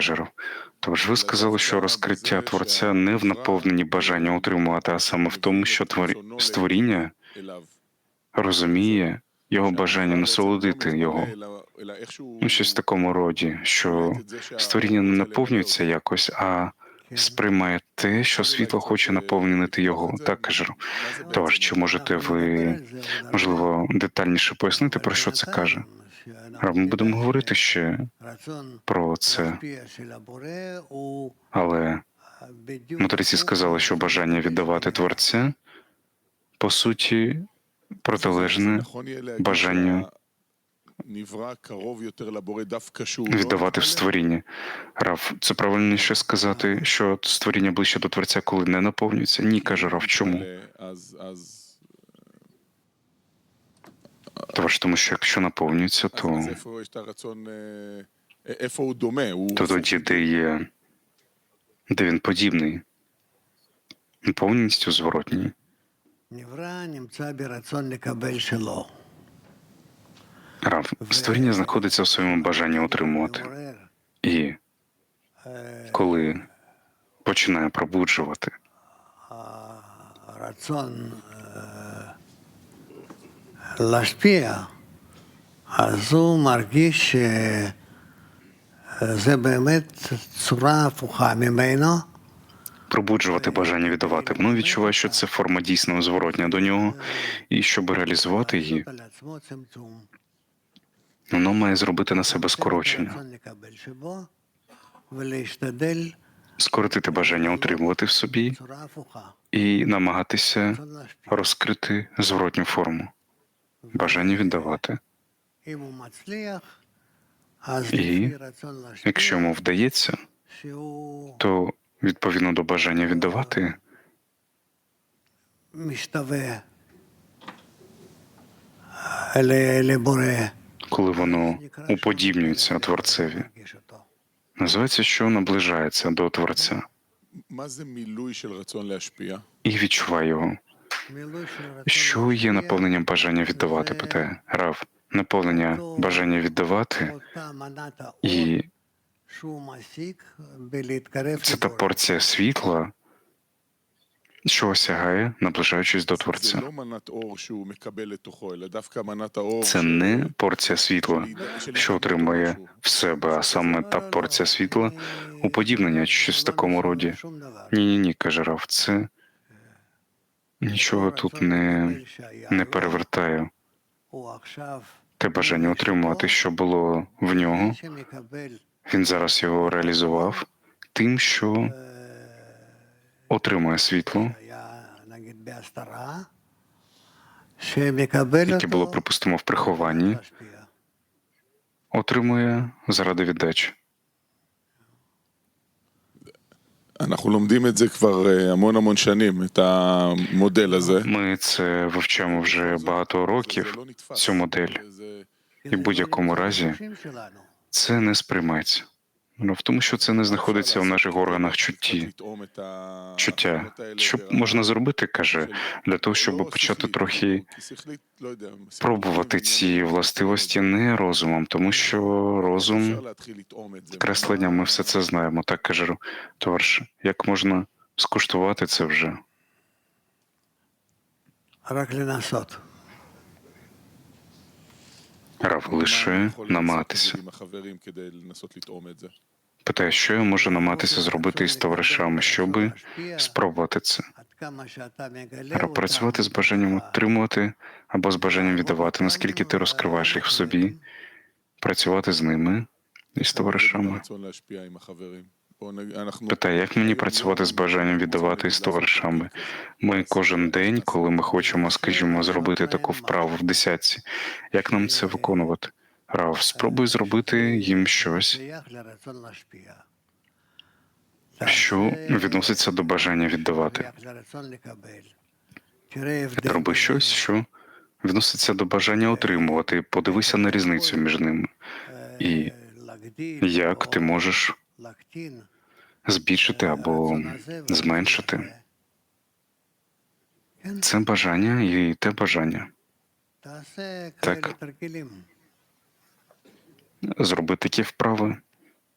Жиров. Тож ви сказали, що розкриття творця не в наповненні бажання утримувати, а саме в тому, що твор- створіння розуміє його бажання насолодити його. Ну, щось в такому роді, що створіння не наповнюється якось, а сприймає те, що світло хоче наповнити його. Так каже. Тож, чи можете ви, можливо, детальніше пояснити, про що це каже? Ми будемо говорити ще про це, але мудреці сказали, що бажання віддавати творця по суті протилежне бажанню віддавати в створіння. Рав, це правильніше сказати, що створіння ближче до творця, коли не наповнюється? Ні, каже Рав. Чому? Тож тому що якщо наповнюється, то то тоді де є, де він подібний, повністю зворотній. Рав, створіння знаходиться в своєму бажанні отримувати. І коли починає пробуджувати להשפיע, אז הוא מרגיש שזה באמת צורה הפוכה ממנו, пробуджувати бажання віддавати, воно відчуває, що це форма дійсно зворотня до нього, і щоб реалізувати її, לעשות על עצמו צמצום. воно має зробити на себе скорочення, הרצון לקבל שבו, ולהשתדל скоротити бажання утримувати в собі בצורה הפוכה. і намагатися רצון להשפיע. розкрити зворотню форму, бажання віддавати. І якщо йому вдається, то відповідно до бажання віддавати, коли воно уподібнюється творцеві, називається, що наближається до творця і відчуває його. Що є наповненням бажання віддавати? питає Рав. Наповнення бажання віддавати і це та порція світла, що осягає, наближаючись до Творця. Це не порція світла, що отримує в себе, а саме та порція світла уподібнення, щось в такому роді. Ні, ні, ні, каже Рав, це Нічого тут не не перевертаю. Те бажання отримувати, що було в нього. Він зараз його реалізував тим, що отримує світло, яке було припустимо в прихованні, отримує заради віддачі. אנחנו לומדים את זה כבר המון המון שנים, את המודל הזה. Ми це вивчаємо вже багато років, цю модель. І в будь-якому разі це не сприймається. Ну, в тому, що це не знаходиться в наших органах чутті, чуття. Що можна зробити, каже, для того, щоб почати трохи пробувати ці властивості не розумом, тому що розум креслення, ми все це знаємо. Так каже товариш, як можна скуштувати це вже? Рав лише намагатися. Питає, що я можу намагатися зробити із товаришами, щоби спробувати це. Працювати з бажанням отримувати або з бажанням віддавати, наскільки ти розкриваєш їх в собі, працювати з ними і з товаришами. Питає, як мені працювати з бажанням віддавати із товаришами? Ми кожен день, коли ми хочемо, скажімо, зробити таку вправу в десятці, як нам це виконувати? Рав, спробуй зробити їм щось, що відноситься до бажання віддавати. Роби щось, що відноситься до бажання отримувати. Подивися на різницю між ними. І як ти можеш збільшити або зменшити це бажання і те бажання. Так зробити такі вправи.